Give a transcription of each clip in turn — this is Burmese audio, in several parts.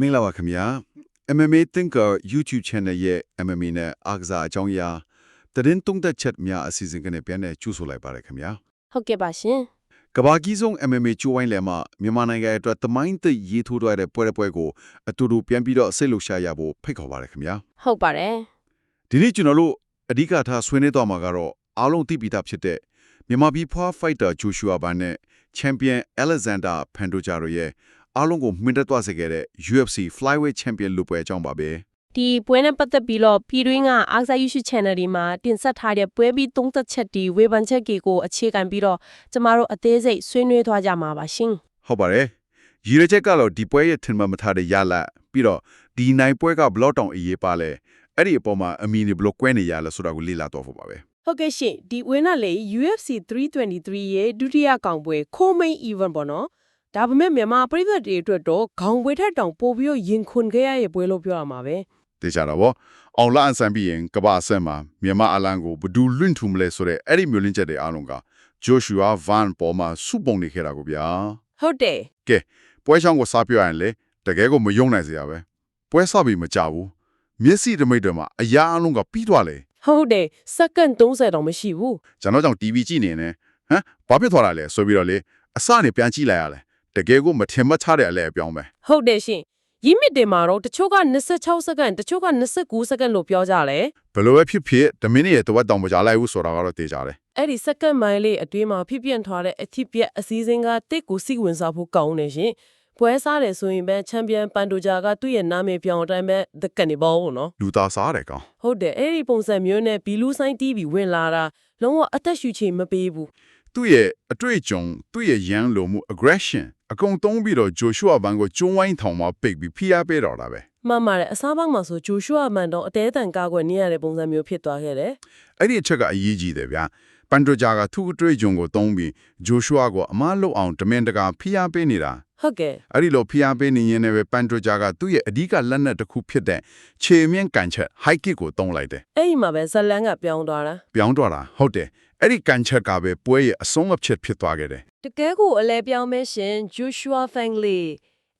မင်္ဂလာပါခင်ဗျာ MMA Thinker YouTube channel ရဲ့ MMA နဲ့အားကစားအကြောင်းအရာသတင်းသုံးသပ်ချက်များအစီအစဉ်ကနေပြန်လည်ကြိုဆိုလိုက်ပါရခင်ဗျာဟုတ်ကဲ့ပါရှင်ကဘာကြီးဆုံး MMA ကျိုးဝိုင်းလယ်မှာမြန်မာနိုင်ငံအတွက်သမိုင်းသစ်ရေးထိုးထားတဲ့ပွဲတစ်ပွဲကိုအတူတူပြန်ပြီးတော့စိတ်လှုပ်ရှားရဖို့ဖိတ်ခေါ်ပါရခင်ဗျာဟုတ်ပါတယ်ဒီနေ့ကျွန်တော်တို့အဓိကထားဆွေးနွေးသွားမှာကတော့အားလုံးသိပြီးသားဖြစ်တဲ့မြန်မာပြည်ဖွား fighter Joshua Ban နဲ့ champion Alexander Pantoja တို့ရဲ့ အားလုံးကိုမှင်တက်သွားစေခဲ့တဲ့ UFC Flyweight Champion လူပွဲအကြောင်းပါပဲဒီပွဲနဲ့ပတ်သက်ပြီးတော့ပြည်တွင်းကအားကစား YouTube channel ဒီမှာတင်ဆက်ထားတဲ့ပွဲပြီးသုံးသက်ချက်ဒီဝေဖန်ချက်တွေကိုအခြေခံပြီးတော့ကျမတို့အသေးစိတ်ဆွေးနွေးသွားကြမှာပါရှင်ဟုတ်ပါတယ်ရည်ရချက်ကတော့ဒီပွဲရဲ့ထင်မှတ်မထားတဲ့ရလတ်ပြီးတော့ဒီနိုင်ပွဲကဘလော့တောင်အရေးပါလဲအဲ့ဒီအပေါ်မှာအမီနေဘလော့ကွဲနေရလဲဆိုတာကိုလေ့လာတော့ဖို့ပါပဲဟုတ်ကဲ့ရှင်ဒီဝင်းကလေ UFC 323ရဲ့ဒုတိယကောင်ပွဲ co-main event ပေါ့နော် ဒါပေမဲ့မြန်မာပြည်သက်တွေအတွက်တော့ခေါင်းပွဲထက်တောင်ပိုပြီးတော့ရင်ခွန်ခဲ့ရရဲ့ပွဲလို့ပြောရမှာပဲတေချာတော့ဗောအောင်လာအန်ဆန်ပြီးရင်ကမ္ဘာအဆင့်မှာမြန်မာအလံကိုဘယ်သူလွင့်ထူမလဲဆိုတဲ့အဲ့ဒီမျိုးလင်းချက်တွေအားလုံးကဂျိုရှူအာဗန်ပေါ်မှာစုပုံနေခဲ့တာကိုဗျာဟုတ်တယ်ကဲပွဲချောင်းကိုစားပြရရင်လေတကယ်ကိုမယုံနိုင်စရာပဲပွဲစပြီးမကြဘူးမျက်စိတမိတ်တွေမှာအရာအလုံးကပြီးသွားလေဟုတ်တယ်စက္ကန့်30တောင်မရှိဘူးကျွန်တော်ကြောင့် TV ကြည့်နေနေဟမ်ဘာဖြစ်သွားတာလဲဆိုပြီးတော့လေအစနေပြန်ကြည့်လိုက်ရလဲ တကယ်ကိုမထင်မှတ်ထားတဲ့အလဲအပြောင်းပဲဟုတ်တယ်ရှင်ရင်းမြစ်တွေမှာတော့တချို့က26စက္ကန့်တချို့က29စက္ကန့်လို့ပြောကြတယ်ဘယ်လိုပဲဖြစ်ဖြစ်တမင်းရဲ့တဝက်တောင်မကြလိုက်ဘူးဆိုတာကတော့သိကြတယ်အဲ့ဒီစက္ကန့်မိုင်လေးအတွင်းမှာဖြစ်ပြန့်ထားတဲ့အထစ်ပြက်အစည်းအဝေးကတစ်ကိုစိတ်ဝင်စားဖို့ကောင်းနေရှင်ပွဲစားတယ်ဆိုရင်ပဲချန်ပီယံပန်တိုဂျာကသူ့ရဲ့နာမည်ပြောင်းအတိုင်းပဲ The Cannibal ပေါ့နော်လူသားစားတယ်ကောင်ဟုတ်တယ်အဲ့ဒီပုံစံမျိုးနဲ့ဘီလူဆိုင်တီးပြီးဝင်လာတာလုံးဝအသက်ရှူချေမပေးဘူးသူ့ရဲ့အတွေ့အကြုံသူ့ရဲ့ရန်လိုမှု aggression အကုန်သုံးပြီးတော့ဂျိုရှူအာဘန်ကိုကျုံးဝိုင်းထောင်မှာပိတ်ပြီးဖိအားပေးတော့တာပဲမှန်ပါတယ်အစားပေါက်မှာဆိုဂျိုရှုအာမန်တော့အသေးအတန်ကားကွယ်နေရတဲ့ပုံစံမျိုးဖြစ်သွားခဲ့တယ်အဲ့ဒီအချက်ကအရေးကြီးတယ်ဗျာပန်ဒရိုဂျာကသူ့အတွေ့အကြုံကိုသုံးပြီးဂျိုရှူအာကိုအမားလုတ်အောင်တမင်တကာဖိအားပေးနေတာဟုတ်ကဲ့အဲ့ဒီလိုဖိအားပေးနေရင်လည်းပန်ဒရိုဂျာကသူ့ရဲ့အဓိကလက်နက်တစ်ခုဖြစ်တဲ့ခြေမြင့်ကန်ချက် high kick ကိုသုံးလိုက်တယ်အဲ့ဒီမှာပဲဇလန်းကပြောင်းသွားတာပြောင်းတော့တာဟုတ်တယ်အဲ့ဒီကန်ချက်ကပဲပွဲရဲ့အဆုံးအဖြစ်ဖြစ်သွားခဲ့တယ် တကယ်ကိုအလဲပြောင်းမဲရှင် Joshua Fangley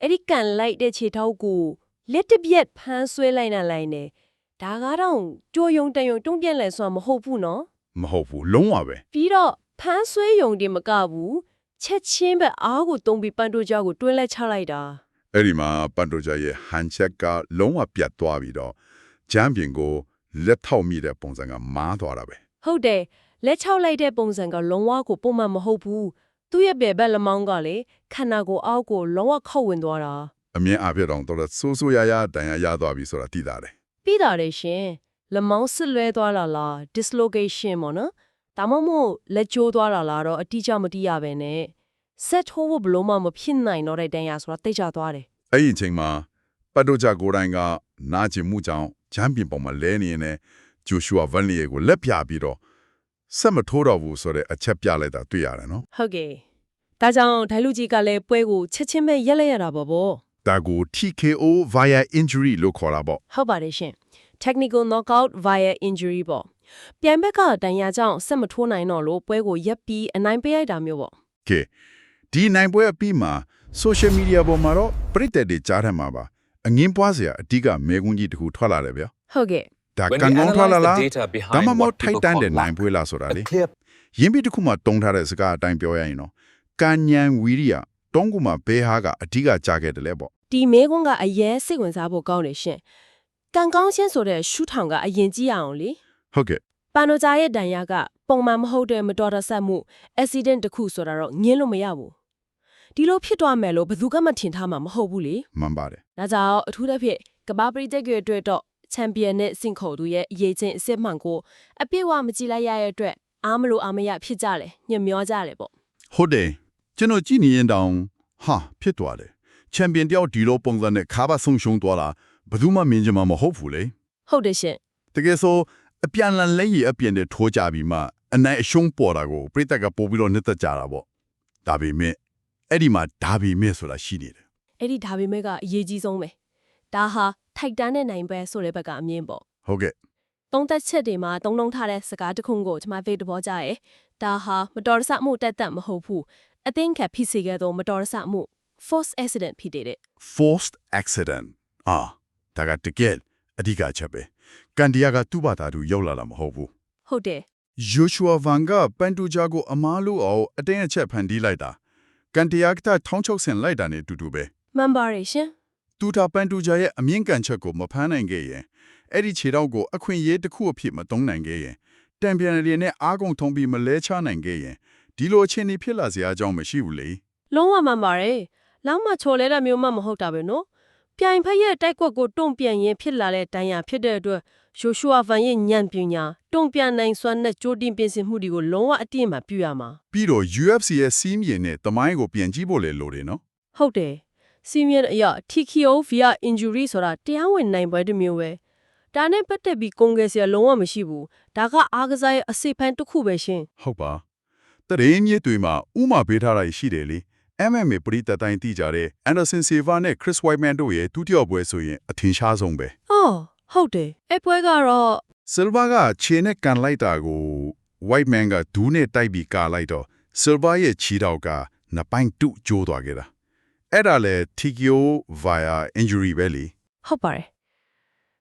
အဲ့ဒီကန်လိုက်တဲ့ခြေထောက်ကိုလက်တစ်ပြက်ဖမ်းဆွဲလိုက်နိုင်လိုက်နေဒါကတော့ကြိုးယုံတန်ယုံတုံ့ပြန်လဲဆိုတာမဟုတ်ဘူးနော်မဟုတ်ဘူးလုံးဝပဲပြီးတော့ဖမ်းဆွဲယုံတင်မကဘူးချက်ချင်းပဲအားကိုတုံးပြီးပန်တိုကြောက်ကိုတွင်းလက်ချလိုက်တာအဲ့ဒီမှာပန်ဒရိုဂျာရဲ့ဟန်ချက်ကလုံးဝပြတ်သွားပြီးတော့ဂျမ်ပြင်ကိုလက်ထောက်မိတဲ့ပုံစံကမားသွားတာပဲဟုတ်တယ်လက်ချောက်လိုက်တဲ့ပုံစံကလုံးဝကိုပုံမှန်မဟုတ်ဘူး သူ့ရဲ့ဘယ်ဘက်လက်မောင်းကလေခန္ဓာကိုယ်အောက်ကိုလုံးဝခောက်ဝင်သွားတာအမြင်အပြည့်တော့တော့ဆိုးဆိုးရရတန်ရရသွားပြီဆိုတာသိတာတယ်ပြီးတာတယ်ရှင်လက်မောင်းဆစ်လွဲသွားတာလား dislocation ပေါ့နော်ဒါမှမဟုတ်လက်ကျိုးသွားတာလားတော့အတိအကျမသိရပဲနဲ့ဆက်ထိုးဖို့ဘလို့မှမဖြစ်နိုင်တော့တဲ့တန်ရာဆိုတာသိကြသွားတယ်အဲ့ဒီအချိန်မှာပတ်တိုဂျာကိုယ်တိုင်ကနာကျင်မှုကြောင့်ဂျမ်ပြင်ပေါ်မှာလဲနေရင်လည်းဂျိုရှူအာဗန်လီယေကိုလက်ပြပြီးတော့ ဆက်မထိုးတော့ဘူးဆိုတဲ့အချက်ပြလိုက်တာတွေ့ရတယ်နော်ဟုတ်ကဲ့ဒါကြောင့်ဒိုင်လူကြီးကလည်းပွဲကိုချက်ချင်းပဲရက်လက်ရတာပေါ့ဗောဒါကို TKO via injury လို့ခေါ်တာပေါ့ဟုတ်ပါတယ်ရှင် technical knockout via injury ပေါ့ပြိုင်ဘက်ကတန်ရာကြောင့်ဆက်မထိုးနိုင်တော့လို့ပွဲကိုရက်ပြီးအနိုင်ပေးလိုက်တာမျိုးပေါ့ကဲဒီနိုင်ပွဲအပြီးမှာ social media ပေါ်မှာတော့ပြိတ္တတွေကြားထမှာပါအငင်းပွားစရာအဓိကမဲကွန်းကြီးတစ်ခုထွက်လာတယ်ဗျာဟုတ်ကဲ့ ဒါ When ကံ we ကောင်းထွက်လာ analyze လား the data ဒါ behind မှမဟုတ် what ထိုက် people တန်း call တဲ့နိုင် luck, ပွဲလားဆိုတာ a လေ clear ရင်းပြီးတစ်ခုမှတုံးထားတဲ့စကားအတိုင်းပြောရရင်တော့ကံဉဏ်ဝီရိယတုံးကူမှာဘဲဟာကအဓိကကြားခဲ့တယ်လေပေါ့ဒီမဲကွန်းကအရင်စိတ်ဝင်စားဖို့ကောင်းတယ်ရှင်ကံကောင်းချင်းဆိုတဲ့ရှူထောင်ကအရင်ကြည့်ရအောင်လေဟုတ်ကဲ့ပန်နိုဂျာရဲ့တန်ရာကပုံမှန်မဟုတ်တဲ့မတော်တဆမှု accident တစ်ခုဆိုတာတော့ငင်းလို့မရဘူးဒီလိုဖြစ်သွားမယ်လို့ဘယ်သူကမှထင်ထားမှာမဟုတ်ဘူးလေမှန်ပါတယ်ဒါကြောင့်အထူးသဖြင့်ကမ္ဘာပရိသတ်တွေအတွက်တော့ ချန်ပီယံနဲ့စင်ခုံသူရဲ့အရေးချင်းအစ်စ်မှန်ကိုအပြည့်အဝမကြည့်လိုက်ရတဲ့အတွက်အားမလို့အားမရဖြစ်ကြတယ်ညှမျောကြတယ်ပေါ့ဟုတ်တယ်ကျွန်တော်ကြည့်နေရင်တောင်ဟာဖြစ်သွားတယ်ချန်ပီယံတယောက်ဒီလိုပုံစံနဲ့ခါပါဆုံရှုံသွားတာဘယ်သူမှမင်းချင်မှာမဟုတ်ဘူးလေဟုတ်တယ်ရှင်တကယ်ဆိုအပြန်လန်လက်ရည်အပြင်နဲ့ထိုးကြပြီးမှအနိုင်အရှုံးပေါ်တာကိုပြိတ္တကပို့ပြီးတော့နှစ်သက်ကြတာပေါ့ဒါပေမဲ့အဲ့ဒီမှာဒါပေမဲ့ဆိုတာရှိနေတယ်အဲ့ဒီဒါပေမဲ့ကအရေးကြီးဆုံးပဲဒါဟာ ထိုက်တန်းတဲ့နိုင်ပဲဆိုတဲ့ဘက်ကအမြင်ပေါ့ဟုတ်ကဲ့သုံးသက်ချက်တွေမှာသုံးလုံးထားတဲ့စကားတစ်ခုကိုကျွန်မသိတဲ့ဘောကြရဲဒါဟာမတော်တဆမှုတက်တက်မဟုတ်ဘူးအသင်္ခက်ဖြစ်စေခဲ့သောမတော်တဆမှု force accident ဖြစ်တဲ့ forced accident အာဒါကတကယ်အဓိကချက်ပဲကန်ဒီယာကသူ့ဘာသာသူရောက်လာတာမဟုတ်ဘူးဟုတ်တယ် Joshua Van ကပန်တူဂျာကိုအမားလို့အောင်အတင်းအချက်ဖန်တီးလိုက်တာကန်တီယာကထောင်းချုပ်ဆင်လိုက်တာနဲ့အတူတူပဲမှန်ပါတယ်ရှင် သူတာပန်တူဂျာရဲ့အမြင့်ကန်ချက်ကိုမဖမ်းနိုင်ခဲ့ရင်အဲ့ဒီခြေတော့ကိုအခွင့်အရေးတစ်ခုအဖြစ်မသုံးနိုင်ခဲ့ရင်တံပြန်ရည်နဲ့အားကုန်ထုံးပြီးမလဲချနိုင်ခဲ့ရင်ဒီလိုအခြေအနေဖြစ်လာစရာအကြောင်းမရှိဘူးလေလုံးဝမှန်ပါတယ်လောက်မှချော်လဲတာမျိုးမှမဟုတ်တာပဲနော်ပြိုင်ဖက်ရဲ့တိုက်ကွက်ကိုတုံ့ပြန်ရင်ဖြစ်လာတဲ့တန်ရာဖြစ်တဲ့အတွက်ရှိုရှုအာဗန်ရဲ့ညံပညာတုံ့ပြန်နိုင်စွမ်းနဲ့ကြိုးတင်ပြင်ဆင်မှုတွေကိုလုံးဝအတိအမှပြုရမှာပြီးတော့ UFC ရဲ့စီးမြင်နဲ့တမိုင်းကိုပြန်ကြည့်ဖို့လေလိုတယ်နော်ဟုတ်တယ် စီမီယန်အရာ TKO via injury ဆိုတာတရားဝင်နိုင်ပွဲတစ်မျိုးပဲဒါနဲ့ပတ်သက်ပြီးကုန်ငယ်စရာလုံးဝမရှိဘူးဒါကအားကစားရဲ့အစိပ်ဖန်တစ်ခုပဲရှင်ဟုတ်ပါတရေမြေတွေမှာဥမာပေးထားတာရှိတယ်လေ MMA ပရိသတ်တိုင်းသိကြတဲ့ Anderson Silva နဲ့ Chris Weidman တို့ရဲ့ဒုတိယပွဲဆိုရင်အထင်ရှားဆုံးပဲအော်ဟုတ်တယ်အပွဲကတော့ Silva ကခြေနဲ့ကန်လိုက်တာကို Weidman ကဒူးနဲ့တိုက်ပြီးကာလိုက်တော့ Silva ရဲ့ခြေထောက်ကနှစ်ပိုင်းတုကျိုးသွားခဲ့တာ အဲ့ဒါလေ TKO via injury ပဲလေဟုတ်ပါတယ်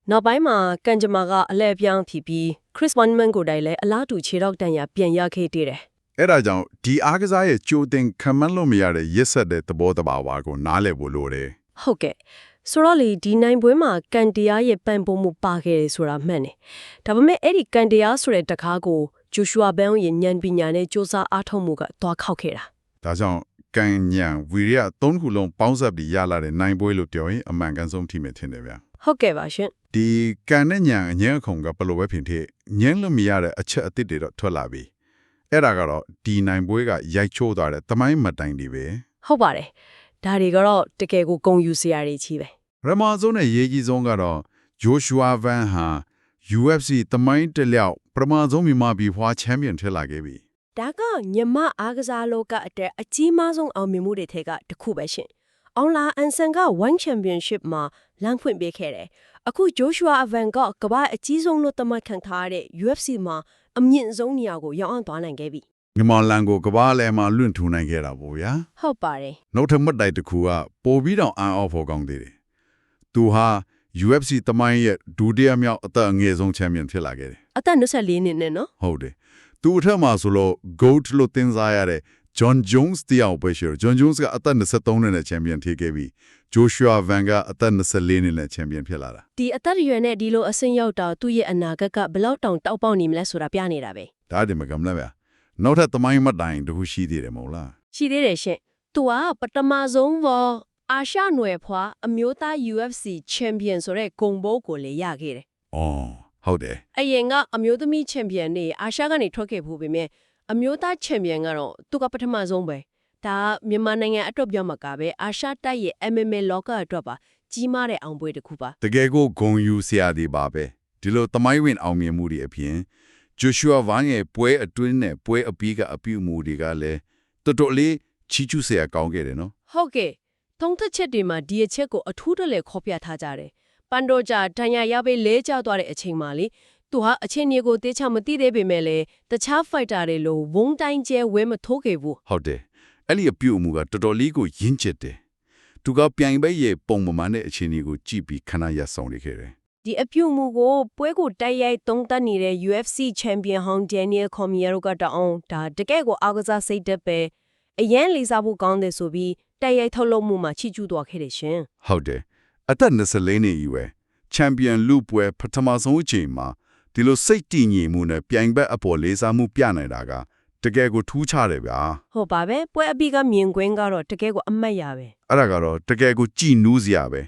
နောက်ပိုင်းမှာကန်ဂျမာကအလဲအပြောင်းဖြစ်ပြီး Chris Weidman ကိုယ်တိုင်လည်းအလားတူခြေထောက်တန်ရာပြန်ရခဲ့တည်တယ်အဲ့ဒါကြောင့်ဒီအားကစားရဲ့ကြိုတင်ခံမလို့မရတဲ့ရစ်ဆက်တဲ့သဘောတဘာဝကိုနားလည်ဖို့လိုတယ်ဟုတ်ကဲ့ဆိုတော့လေဒီနိုင်ပွဲမှာကန်တရားရဲ့ပံ့ပိုးမှုပါခဲ့တယ်ဆိုတာမှန်တယ်ဒါပေမဲ့အဲ့ဒီကန်တရားဆိုတဲ့တကားကိုဂျိုရှုအာဘန်ရဲ့ဉာဏ်ပညာနဲ့စ조사အားထုတ်မှုကသွားခောက်ခဲ့တာဒါကြောင့် ကန်ညံဝီရသုံးခုလုံးပေါင်းစပ်ပြီးရလာတဲ့နိုင်ပွဲလို့ပြောရင်အမှန်ကန်ဆုံးထိမယ်ထင်တယ်ဗျာဟုတ်ကဲ့ပါရှင်ဒီကန်နဲ့ညံအငင်းအခုံကဘယ်လိုပဲဖြစ်ဖြစ်ညင်းလို့မရတဲ့အချက်အသစ်တွေတော့ထွက်လာပြီအဲ့ဒါကတော့ဒီနိုင်ပွဲကရိုက်ချိုးသွားတဲ့တမိုင်းမတိုင်တွေပဲဟုတ်ပါတယ်ဒါတွေကတော့တကယ်ကိုဂုံယူစရာတွေကြီးပဲရမာဆုံးနဲ့ရေးကြီးဆုံးကတော့ဂျိုရှွာဗန်ဟာ UFC တမိုင်းတစ်လျောက်ပထမဆုံးမြန်မာပြည်ဖွာချန်ပီယံဖြစ်လာခဲ့ပြီ ဒါကညမအားကစားလောကအတက်အကြီးမားဆုံးအောင်မြင်မှုတွေထဲကတစ်ခုပဲရှင်အောင်လာအန်ဆန်က1 championship မှာလမ်းဖွင့်ပေးခဲ့တယ်အခုဂျိုရှုအာအဗန်ကကမ္ဘာအကြီးဆုံးလို့သတ်မှတ်ခံထားရတဲ့ UFC မှာအမြင့်ဆုံးနေရာကိုရောက်အောင်သွားနိုင်ခဲ့ပြီမြန်မာလန်ကိုကဘာလဲမှာလွင့်ထူနိုင်ခဲ့တာပေါ့ဗျာဟုတ်ပါတယ်နောက်ထပ်မှတ်တိုက်တစ်ခုကပိုပြီးတော့အန်အော့ဖို့ကောင်းသေးတယ်သူဟာ UFC တမိုင်းရဲ့ဒုတိယမြောက်အသက်အငယ်ဆုံးချန်ပီယံဖြစ်လာခဲ့တယ်အသက်24နှစ်နဲ့နော်ဟုတ်တယ် သူအထက်မှာဆိုလို့ GOAT လို့သင်စားရတဲ့ John Jones တရားပဲရှိတယ် John Jones ကအသက်23နှစ်နဲ့ချန်ပီယံဖြစ်ခဲ့ပြီး Joshua Van ကအသက်24နှစ်နဲ့ချန်ပီယံဖြစ်လာတာဒီအသက်အရွယ်နဲ့ဒီလိုအဆင့်ရောက်တာသူ့ရဲ့အနာဂတ်ကဘယ်လောက်တောင်တောက်ပေါက်နေမလဲဆိုတာပြနေတာပဲဒါဒီမကမလားဗျာနောက်ထပ်တမိုင်းမှတ်တိုင်တစ်ခုရှိသေးတယ်မဟုတ်လားရှိသေးတယ်ရှင်သူကပထမဆုံးဘောအာရှနွယ်ဖွာအမျိုးသား UFC champion ဆိုတဲ့ဂုံဘိုးကိုလည်းရခဲ့တယ်အော် ဟုတ်တယ်အရင်ကအမျိုးသမီးချန်ပီယံနေအာရှကနေထွက်ခဲ့ဖို့ပေမဲ့အမျိုးသားချန်ပီယံကတော့သူကပထမဆုံးပဲဒါမြန်မာနိုင်ငံအတွက်ပြောမှာကပဲအာရှတိုက်ရဲ့ MMA လောကအတွက်ပါကြီးမားတဲ့အောင်ပွဲတစ်ခုပါတကယ်ကိုဂုံယူဆရာဒီပါပဲဒီလိုတမိုင်းဝင်အောင်မြင်မှုတွေအပြင် Joshua Van ရဲ့ပွဲအတွင်းနဲ့ပွဲအပြီးကအပြုအမူတွေကလည်းတော်တော်လေးချီးကျူးစရာကောင်းခဲ့တယ်နော်ဟုတ်ကဲ့သုံးသက်ချက်တွေမှာဒီအချက်ကိုအထူးတလဲခေါ်ပြထားကြတယ် ပန်ဒိုဂျာတန်ရာရပေးလဲကျသွားတဲ့အချိန်မှာလေသူဟာအချင်းကြီးကိုတေးချမသိသေးပေမဲ့လေတခြားဖိုက်တာတွေလိုဝုန်းတိုင်းကျဲဝဲမထိုးခဲ့ဘူးဟုတ်တယ်အဲ့ဒီအပြုအမူကတော်တော်လေးကိုရင့်ကျက်တယ်သူကပြိုင်ပွဲရဲ့ပုံမှန်တဲ့အခြေအနေကိုကြည့်ပြီးခဏရပ်ဆောင်နေခဲ့တယ်ဒီအပြုတ်မှုကိုပွဲကိုတိုက်ရိုက်သုံးသပ်နေတဲ့ UFC Champion ဟောင်း Daniel Cormier ကတောင်းဒါတကယ့်ကိုအားကစားစိတ်သက်ပဲအရန်လေးစားဖို့ကောင်းတယ်ဆိုပြီးတိုက်ရိုက်ထုတ်လုပ်မှုမှာချီကျူးသွားခဲ့တယ်ရှင်ဟုတ်တယ် အသက်24နှစ်အရွယ်ချန်ပီယံလူပွဲပထမဆုံးအချိန်မှာဒီလိုစိတ်တည်ငြိမ်မှုနဲ့ပြိုင်ဘက်အပေါ်လေးစားမှုပြနိုင်တာကတကယ်ကိုထူးခြားတယ်ဗျာဟုတ်ပါပဲပွဲအပြီးကမြင်ကွင်းကတော့တကယ့်ကိုအမတ်ရပဲအဲ့ဒါကတော့တကယ်ကိုကြည်နူးစရာပဲ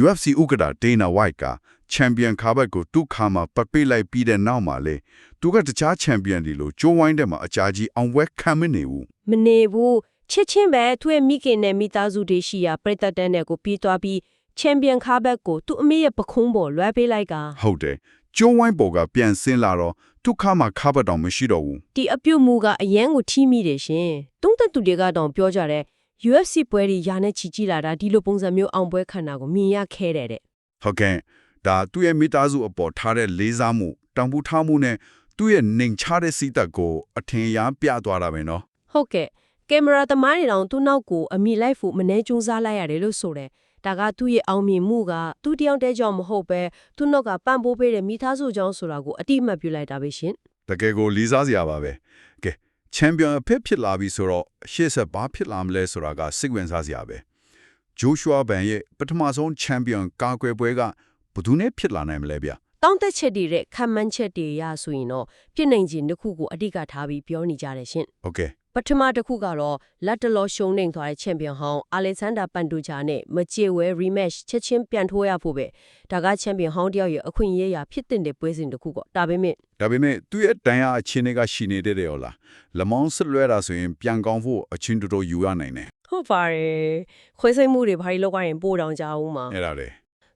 UFC ဥက္ကဋ္ဌ Dana White ကချန်ပီယံခါဘတ်ကိုသူ့ခါမှာပတ်ပိတ်လိုက်ပြီးတဲ့နောက်မှာလေသူကတခြားချန်ပီယံတွေလိုကျိုးဝိုင်းတဲ့မှာအကြာကြီးအောင်ဝဲခံမနေဘူးမနေဘူးချစ်ချင်းပဲသူ့ရဲ့မိခင်နဲ့မိသားစုတွေရှိရာပြည်သက်တန်းတဲ့ကိုပြီးသွားပြီး ချန်ပီယံခါဘက်ကိုသူ့အမေရဲ့ပခုံးပေါ်လွှဲပေးလိုက်ကဟုတ်တယ်ကျိုးဝိုင်းပေါ်ကပြန်ဆင်းလာတော့သူ့ခါမှာခါဘတ်တောင်မရှိတော့ဘူးဒီအပြုတ်မှုကအရန်ကိုထိမိတယ်ရှင်တုံးသက်သူတွေကတော့ပြောကြတယ် UFC ပွဲတွေယာနဲ့ချီကြည့်လာတာဒီလိုပုံစံမျိုးအောင်ပွဲခန္ဓာကိုမြင်ရခဲတယ်တဲ့ဟုတ်ကဲ့ဒါသူ့ရဲ့မိသားစုအပေါ်ထားတဲ့လေးစားမှုတန်ဖိုးထားမှုနဲ့သူ့ရဲ့နှိမ်ချတဲ့စိတ်ဓာတ်ကိုအထင်အရှားပြသွားတာပဲနော်ဟုတ်ကဲ့ကင်မရာသမားတွေတောင်သူ့နောက်ကိုအမိလိုက်ဖို့မနှဲကြိုးစားလိုက်ရတယ်လို့ဆိုတယ် ဒါကသူ့ရဲ့အောင်မြင်မှုကသူတယောက်တည်းကြောင့်မဟုတ်ပဲသူ့နောက်ကပံ့ပိုးပေးတဲ့မိသားစုကြောင့်ဆိုတာကိုအတိအမှတ်ပြုလိုက်တာပဲရှင်တကယ်ကိုလေးစားစရာပါပဲကဲချန်ပီယံအဖြစ်ဖြစ်လာပြီဆိုတော့ရှေ့ဆက်ဘာဖြစ်လာမလဲဆိုတာကစိတ်ဝင်စားစရာပဲဂျိုးရှွာဘန်ရဲ့ပထမဆုံးချန်ပီယံကာကွယ်ပွဲကဘယ်သူနဲ့ဖြစ်လာနိုင်မလဲဗျတောင်းတက်ချက်တွေနဲ့ခံမှန်းချက်တွေရဆိုရင်တော့ပြည်နိုင်ခြင်းတစ်ခုကိုအဓိကထားပြီးပြောနေကြတယ်ရှင်ဟုတ်ကဲ့ ထမတစ်ခုကတော့လက်တလောရှုံးနေသွားတဲ့ချန်ပီယံဟောင်းအာလက်ဆန်ဒါပန်တူချာနဲ့မချေဝဲ rematch ချက်ချင်းပြန်ထိုးရဖို့ပဲဒါကချန်ပီယံဟောင်းတယောက်ရဲ့အခွင့်အရေးအရာဖြစ်တဲ့ပွဲစဉ်တစ်ခုပေါ့ဒါပေမဲ့ဒါပေမဲ့သူ့ရဲ့တန်ရာအခြေအနေကရှိနေတဲ့တယ်ရောလားလမောင်းဆက်လွဲတာဆိုရင်ပြန်ကောင်းဖို့အချင်းတော်တော်ယူရနိုင်တယ်ဟုတ်ပါတယ်ခွဲစိတ်မှုတွေဘာလို့လောက်ရရင်ပို့တောင်ကြအောင်မှာအဲ့ဒါလေ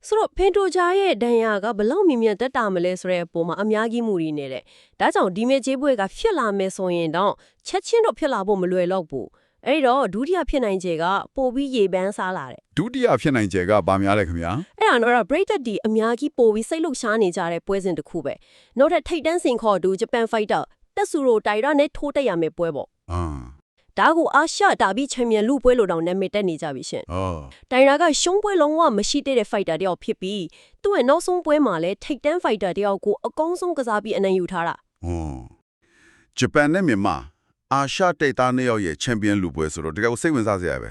ဆိုတော့ဖင်တိုချာရဲ့ဒဏ်ရာကဘလောက်မြင်မြတ်တက်တာမလဲဆိုတဲ့အပေါ်မှာအများကြီးမူရင်းနေတယ်ဒါကြောင့်ဒီမေချေးပွဲကဖြစ်လာမယ်ဆိုရင်တော့ချက်ချင်းတော့ဖြစ်လာဖို့မလွယ်တော့ဘူးအဲ့တော့ဒုတိယဖြစ်နိုင်ခြေကပိုပြီးရေပန်းစားလာတယ်ဒုတိယဖြစ်နိုင်ခြေကဘာများလဲခင်ဗျာအဲ့ဒါတော့ break ဒီအများကြီးပိုပြီးစိတ်လှုပ်ရှားနေကြတဲ့ပွဲစဉ်တစ်ခုပဲနောက်ထပ်ထိတ်တန်းစင်ခေါ်သူဂျပန်ဖိုက်တာတက်ဆူရိုတိုင်ရာနဲ့ထိုးတက်ရမယ်ပွဲပေါ့အာ ဒါကိုအာရှဒါဘီချန်ပီယံလူပွဲလို့တောင်နာမည်တက်နေကြပြီရှင်အော်တိုင်ရာကရှုံးပွဲလုံးဝမရှိတဲ့တဲ့ fighter တယောက်ဖြစ်ပြီးသူ့ရဲ့နောက်ဆုံးပွဲမှာလည်းထိတ်တန်း fighter တယောက်ကိုအကောင်းဆုံးကစားပြီးအနိုင်ယူထားတာဟွန်းဂျပန်နဲ့မြန်မာအာရှတိတ်သားနှစ်ယောက်ရဲ့ချန်ပီယံလူပွဲဆိုတော့တကယ်ကိုစိတ်ဝင်စားစရာပဲ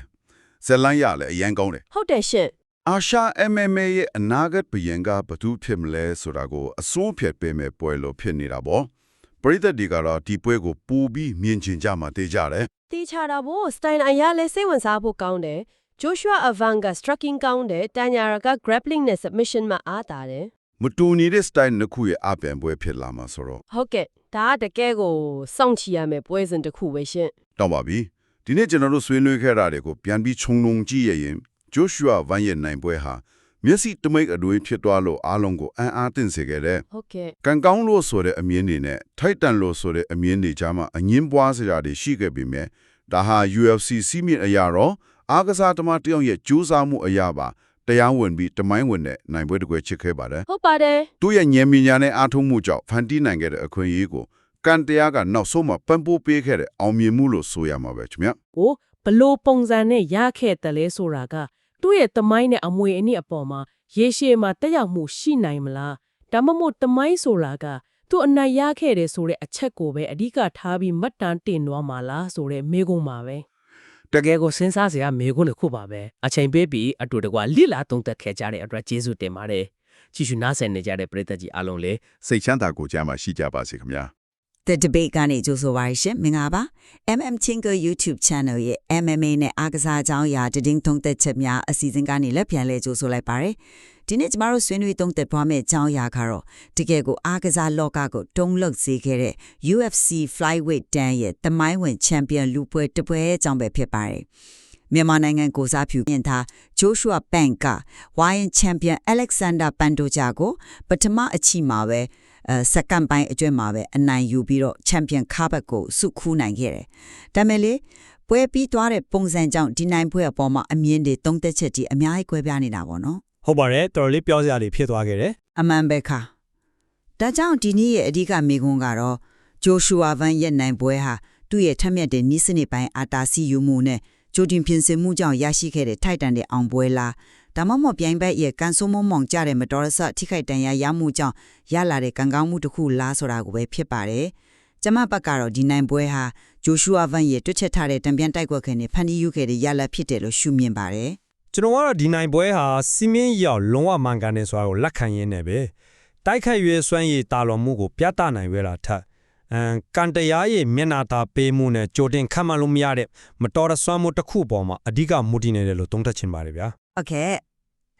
ဇက်လန်ရလည်းအရန်ကောင်းတယ်ဟုတ်တယ်ရှင်အာရှ MMA ရဲ့အနာဂတ်ဘယင်ကဘာသူဖြစ်မလဲဆိုတာကိုအစိုးဖြတ်ပေးမယ်ပွဲလို့ဖြစ်နေတာပေါ့ပရိသတ်တွေကတော့ဒီပွဲကိုပူပြီးမြင်ချင်ကြမှာတေးကြတယ် တေချာတာဗော style အရာလည်းစိတ်ဝင်စားဖို့ကောင်းတယ် Joshua Avanga striking ကောင်းတယ်တန်ညာရာက grappling နဲ့ submission မှာအားတာတယ်မတူနေတဲ့ style နှစ်ခုရဲ့အပြန်ပွဲဖြစ်လာမှာဆိုတော့ဟုတ်ကဲ့ဒါကတကယ်ကိုစောင့်ချရမယ်ပွဲစဉ်တစ်ခုပဲရှင်တောင်းပါပြီဒီနေ့ကျွန်တော်တို့ဆွေးနွေးခဲ့တာတွေကိုပြန်ပြီးခြုံငုံကြည့်ရရင် Joshua Van ရဲ့နိုင်ပွဲဟာ မျက်စိတမိတ်အတွေ့ဖြစ်သွားလို့အားလုံးကိုအံ့အားသင့်စေခဲ့တဲ့ဟုတ်ကဲ့ကံကောင်းလို့ဆိုတဲ့အမြင်တွေနဲ့ထိုက်တန်လို့ဆိုတဲ့အမြင်တွေကြားမှာအငင်းပွားစရာတွေရှိခဲ့ပေမဲ့ဒါဟာ UFC စီးမြင့်အရာတော့အားကစားသမားတစ်ယောက်ရဲ့ကြိုးစားမှုအရာပါတရားဝင်ပြီးတမိုင်းဝင်တဲ့နိုင်ပွဲတစ်ပွဲချစ်ခဲ့ပါတယ်ဟုတ်ပါတယ်သူ့ရဲ့ဉာဏ်ပညာနဲ့အားထုတ်မှုကြောင့်ဖန်တီးနိုင်ခဲ့တဲ့အခွင့်အရေးကိုကံတရားကနောက်ဆုံးမှပံ့ပိုးပေးခဲ့တဲ့အောင်မြင်မှုလို့ဆိုရမှာပဲခင်ဗျကိုဘလို့ပုံစံနဲ့ရခဲ့တယ်လဲဆိုတာက သူ့ရဲ့တမိုင်းနဲ့အမွေအနှစ်အပေါ်မှာရေရှည်မှာတက်ရောက်မှုရှိနိုင်မလားဒါမှမဟုတ်တမိုင်းဆိုတာကသူ့အနိုင်ရခဲ့တယ်ဆိုတဲ့အချက်ကိုပဲအဓိကထားပြီးမှတ်တမ်းတင်သွားမှာလားဆိုတဲ့မေးခွန်းပါပဲတကယ်ကိုစဉ်းစားစရာမေခွန်းတစ်ခုပါပဲအချိန်ပေးပြီးအတူတကွလိလာသုံးသက်ခဲ့ကြတဲ့အတွက်ကျေးဇူးတင်ပါတယ်ကြည့်ရှုနားဆင်နေကြတဲ့ပရိသတ်ကြီးအားလုံးလည်းစိတ်ချမ်းသာကိုကြားမှာရှိကြပါစေခင်ဗျာ The Debate ကနေကြိုဆိုပါရရှင်မင်္ဂလာပါ MM Chingle YouTube Channel ရဲ့ MMA နဲ့အားကစားအကြောင်းအရာတည်င်းသုံးသက်ချက်များအစီအစဉ်ကနေလက်ပြန်လဲကြိုဆိုလိုက်ပါရယ်ဒီနေ့ကျမတို့ဆွေးနွေးသုံးသက်ပွားမယ့်အကြောင်းအရာကတော့တကယ်ကိုအားကစားလောကကိုတုံးလုပ်စေခဲ့တဲ့ UFC Flyweight တန်းရဲ့တမိုင်းဝင်ချန်ပီယံလူပွဲတစ်ပွဲအကြောင်းပဲဖြစ်ပါတယ်မြန်မာနိုင်ငံကိုစားပြုမြင်သားဂျိုးရှွာပန်ကဝိုင်းချန်ပီယံ Alexander Pantoja ကိုပထမအချီမှာပဲအဲ စက္ကန့်ပိုင်းအတွင်းမှာပဲအနိုင်ယူပြီးတော့ချန်ပီယံခါဘတ်ကိုစုခူးနိုင်ခဲ့တယ်။ဒါမဲ့လေပွဲပြီးသွားတဲ့ပုံစံကြောင့်ဒီနိုင်ပွဲအပေါ်မှာအမြင်တွေသုံးသက်ချက်ကြီးအများကြီးကွဲပြားနေတာပေါ့နော်ဟုတ်ပါတယ်တော်တော်လေးပြောစရာတွေဖြစ်သွားခဲ့တယ်။အမှန်ပဲခါ။ဒါကြောင့်ဒီနေ့ရဲ့အဓိကမိကွန်းကတော့ဂျိုရှူအာဗန်ရဲ့နိုင်ပွဲဟာသူ့ရဲ့ထက်မြက်တဲ့နီးစနစ်ပိုင်းအာတာစီယူမှုနဲ့ဂျိုတင်ပြင်ဆင်မှုကြောင့်ရရှိခဲ့တဲ့ထိုက်တန်တဲ့အောင်ပွဲလား ဒါမှမဟုတ်ပြိုင်ဘက်ရဲ့ကန်ဆိုးမုံမောင်ကြတဲ့မတော်တဆထိခိုက်တန်ရာရမှုကြောင့်ရလာတဲ့ကံကောင်းမှုတစ်ခုလားဆိုတာကိုပဲဖြစ်ပါတယ်။ကျမဘက်ကတော့ဒီနိုင်ပွဲဟာဂျိုရှူအာဗန်ရဲ့တွက်ချက်ထားတဲ့တံပြန်တိုက်ကွက်ခင်နဲ့ဖန်တီးယူခဲ့တဲ့ရလဒ်ဖြစ်တယ်လို့ရှုမြင်ပါတယ်။ကျွန်တော်ကတော့ဒီနိုင်ပွဲဟာစီမင်းရောက်လုံးဝမှန်ကန်နေဆိုတာကိုလက်ခံရင်းနဲ့ပဲတိုက်ခိုက်ရွေးစွမ်းရည်တာလွန်မှုကိုပြသနိုင်ရတာထက်အမ်ကန်တရားရဲ့မျက်နာတာပေးမှုနဲ့ကြိုတင်ခံမှလို့မရတဲ့မတော်တဆမှုတစ်ခုပေါ်မှာအဓိကမူတည်နေတယ်လို့သုံးသပ်ချင်ပါတယ်ဗျာ ဟုတ်ကဲ့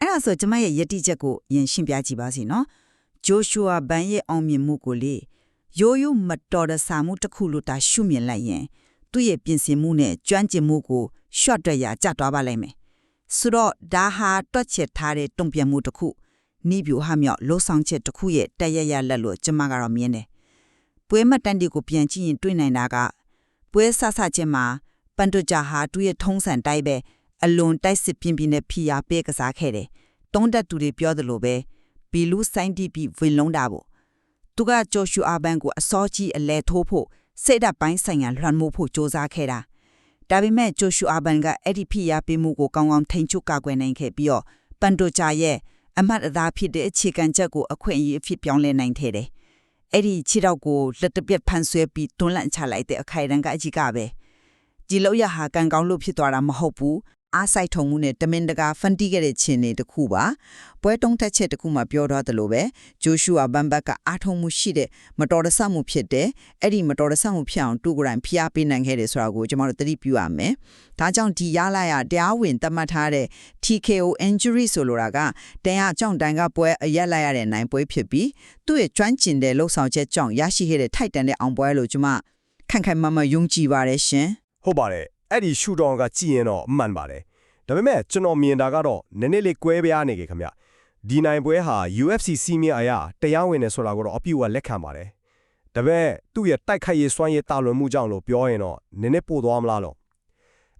အဲ့ဒါဆိုကျမရဲ့ယတိချက်ကိုယင်ရှင်းပြကြည့်ပါစီနော်ဂျိုရှူအာဘန်ရဲ့အောင်မြင်မှုကိုလေရိုးရိုးမတော်တဆမှုတစ်ခုလို့တာရှုမြင်လိုက်ရင်သူ့ရဲ့ပြင်ဆင်မှုနဲ့ကျွမ်းကျင်မှုကိုရှော့တွက်ရာကျသွားပါလိမ့်မယ်ဆိုတော့ဒါဟာတွက်ချက်ထားတဲ့တုံ့ပြန်မှုတစ်ခုနိဗျူဟာမြောက်လှုပ်ဆောင်ချက်တစ်ခုရဲ့တက်ရရလက်လို့ကျမကတော့မြင်တယ်ပွဲမတန်တီကိုပြန်ကြည့်ရင်တွေ့နိုင်တာကပွဲဆဆချင်းမှာပန်တူဂျာဟာသူ့ရဲ့ထုံးစံတိုင်းပဲ အလွန်တိုက်စစ်ပြင်းပြင်းနဲ့ဖိအားပေးကစားခဲ့တယ်။တုံးတက်သူတွေပြောသလိုပဲဘီလူဆိုင်တီပြီးဝင်လုံးတာပေါ့။သူကဂျိုရှူအာဘန်ကိုအစောကြီးအလဲထိုးဖို့စိတ်ဓာတ်ပိုင်းဆိုင်ရာလွှမ်းမိုးဖို့စ조사ခဲ့တာဒါပေမဲ့ဂျိုရှူအာဘန်ကအဲ့ဒီဖိအားပေးမှုကိုကောင်းကောင်းထိန်ချုပ်ကာကွယ်နိုင်ခဲ့ပြီးတော့ပန်တိုချာရဲ့အမတ်အသားဖြစ်တဲ့အခြေခံချက်ကိုအခွင့်အရေးအဖြစ်ပြောင်းလဲနိုင်ခဲ့တယ်။အဲ့ဒီခြေတော့ကိုလက်တစ်ပြက်ဖန်ဆွဲပြီးတွန်းလန့်ချလိုက်တဲ့အခိုင်အတန်းကအကြီးကပဲဒီလောက်ရဟာကန်ကောင်းလို့ဖြစ်သွားတာမဟုတ်ဘူး အားဆိုင်ထုံမှုနဲ့တမင်တကာဖန်တီးခဲ့တဲ့ခြေနေတစ်ခုပါပွဲတုံးတက်ချက်တစ်ခုမှပြောထားသလိုပဲဂျိုရှူအာဘန်ဘတ်ကအားထုံမှုရှိတဲ့မတော်တဆမှုဖြစ်တဲ့အဲ့ဒီမတော်တဆမှုဖြစ်အောင်တူကိုယ်တိုင်ဖိအားပေးနိုင်ခဲ့တယ်ဆိုတာကိုကျွန်တော်တို့သတိပြုရမယ်ဒါကြောင့်ဒီရလာရတရားဝင်သတ်မှတ်ထားတဲ့ TKO injury ဆိုလိုတာကတန်ရအကြောင်းတန်ကပွဲအရက်လိုက်ရတဲ့နိုင်ပွဲဖြစ်ပြီးသူ့ရဲ့ကျွမ်းကျင်တဲ့လှုပ်ဆောင်ချက်ကြောင့်ရရှိခဲ့တဲ့ထိုက်တန်တဲ့အောင်ပွဲလို့ကျွန်မခန့်ခိုင်မမယုံကြည်ပါတယ်ရှင်ဟုတ်ပါတယ် အဲ့ဒီရှူတောင်ကကြည်ရင်တော့မှန်ပါတယ်ဒါပေမဲ့ကျွန်တော်မြင်တာကတော့နည်းနည်းလေးကွဲပြားနေကြခင်ဗျဒီနိုင်ပွဲဟာ UFC စီမီအရာတရားဝင်နေဆိုတာကိုတော့အပြည့်အဝလက်ခံပါတယ်ဒါပေမဲ့သူ့ရဲ့တိုက်ခိုက်ရေးစွမ်းရည်တာလွန်မှုကြောင့်လို့ပြောရင်တော့နည်းနည်းပိုသွားမလားလို့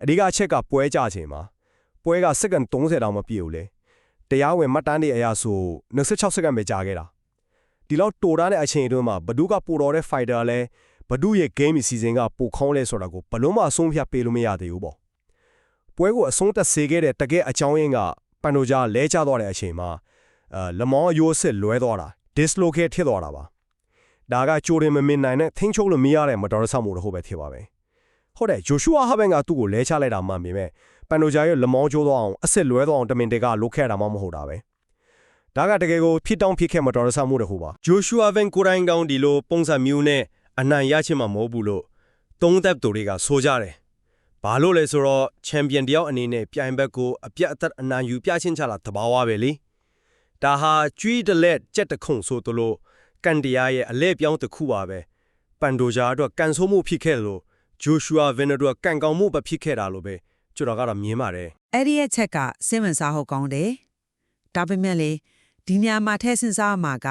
အဓိကအချက်ကပွဲကြချိန်မှာပွဲကစက္ကန့်30တောင်မပြည့်ဘူးလေတရားဝင်မှတ်တမ်းတွေအရာဆို26စက္ကန့်ပဲကြာခဲ့တာဒီလောက်တိုတာတဲ့အချိန်အတွင်းမှာဘဒုကပိုတော်တဲ့ fighter လဲ ဘဒုရဲ့ game စီစဉ်ကပိုခေါင်းလဲဆိုတာကိုဘလုံးမအဆုံးဖြတ်ပေးလို့မရသေးဘူးပေါ့ပွဲကိုအဆုံးသက်စေခဲ့တဲ့တကယ်အကြောင်းရင်းကပန်ဒိုဂျာလဲကျသွားတဲ့အချိန်မှာအဲလမောရိုးစစ်လွဲသွားတာ dislocate ဖြစ်သွားတာပါဒါကကြိုတင်မမင်နိုင်နဲ့သင်းချုပ်လို့မရတဲ့မတော်တဆမှုတော့ဟုတ်ပဲဖြစ်ပါပဲဟုတ်တယ်ဂျိုရှူအာဟာဘန်ကသူ့ကိုလဲချလိုက်တာမှန်ပေမဲ့ပန်ဒိုဂျာရဲ့လမောကျိုးသွားအောင်အစ်စ်လွဲသွားအောင်တမင်တကလုခဲ့တာမှမဟုတ်တာပဲဒါကတကယ်ကိုဖြစ်တောင်းဖြစ်ခဲ့မတော်တဆမှုတခုပါဂျိုရှူအာဗန်ကိုရိုင်းကောင်းဒီလိုပုံစံမျိုးနဲ့ အနိုင်ရချင်းမှာမဟုတ်ဘူးလို့သုံးသက်သူတွေကဆိုကြတယ်ဘာလို့လဲဆိုတော့ချန်ပီယံတယောက်အနေနဲ့ပြိုင်ဘက်ကိုအပြတ်အသတ်အနိုင်ယူပြချင်းချလာတဘာဝပဲလေဒါဟာကျွီးတလက်ကြက်တခုံဆိုသလိုကန်တရားရဲ့အလဲပြောင်းတစ်ခုပါပဲပန်ဒိုဂျာအတွက်ကန်ဆိုးမှုဖြစ်ခဲ့တယ်လို့ဂျိုရှူအာဗင်နတို့ကန်ကောင်းမှုပဲဖြစ်ခဲ့တာလို့ပဲကျွန်တော်ကတော့မြင်ပါတယ်အဲ့ဒီရဲ့ချက်ကစဉ်းဝင်စားဟုတ်ကောင်းတယ်။ဒါပေမဲ့လေဒီညမှာထဲစဉ်းစားမှာက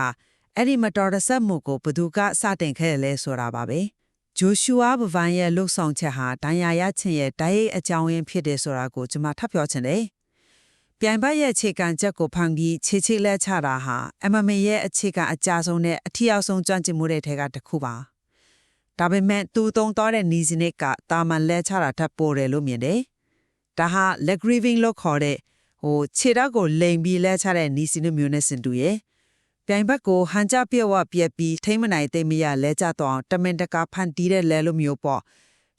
အဲ့ဒီမတော်တဆမှုကိုဘသူကစတင်ခဲ့တယ်လဲဆိုတာပါပဲ။ဂျိုရှူအာဘဗန်ရဲ့လှုပ်ဆောင်ချက်ဟာဒဏ်ရာရခြင်းရဲ့ဓာတ်ရိပ်အကြောင်းရင်းဖြစ်တယ်ဆိုတာကိုကျွန်မထပ်ပြောချင်တယ်။ပြိုင်ဘက်ရဲ့အခြေခံချက်ကိုဖန်ပြီးခြေချိလက်ချတာဟာ MMA ရဲ့အခြေခံအကြဆုံးနဲ့အထီရောက်ဆုံးကျွမ်းကျင်မှုတွေထဲကတစ်ခုပါ။ဒါပေမဲ့သူသုံးတော့တဲ့နီစနစ်ကတာမန်လဲချတာထပ်ပိုတယ်လို့မြင်တယ်။ဒါဟာ leg grieving လို့ခေါ်တဲ့ဟိုခြေထောက်ကိုလိမ်ပြီးလဲချတဲ့နီစီနုမျိုးနဲ့ဆင်တူရဲ့ ပြိုင်ဘက်ကိုဟန်ကြပြည့်ဝပြက်ပြီးထိမ့်မနိုင်သိမ့်မရလဲချတော့အောင်တမင်တကာဖန်တီးတဲ့လဲလို့မျိုးပေါ့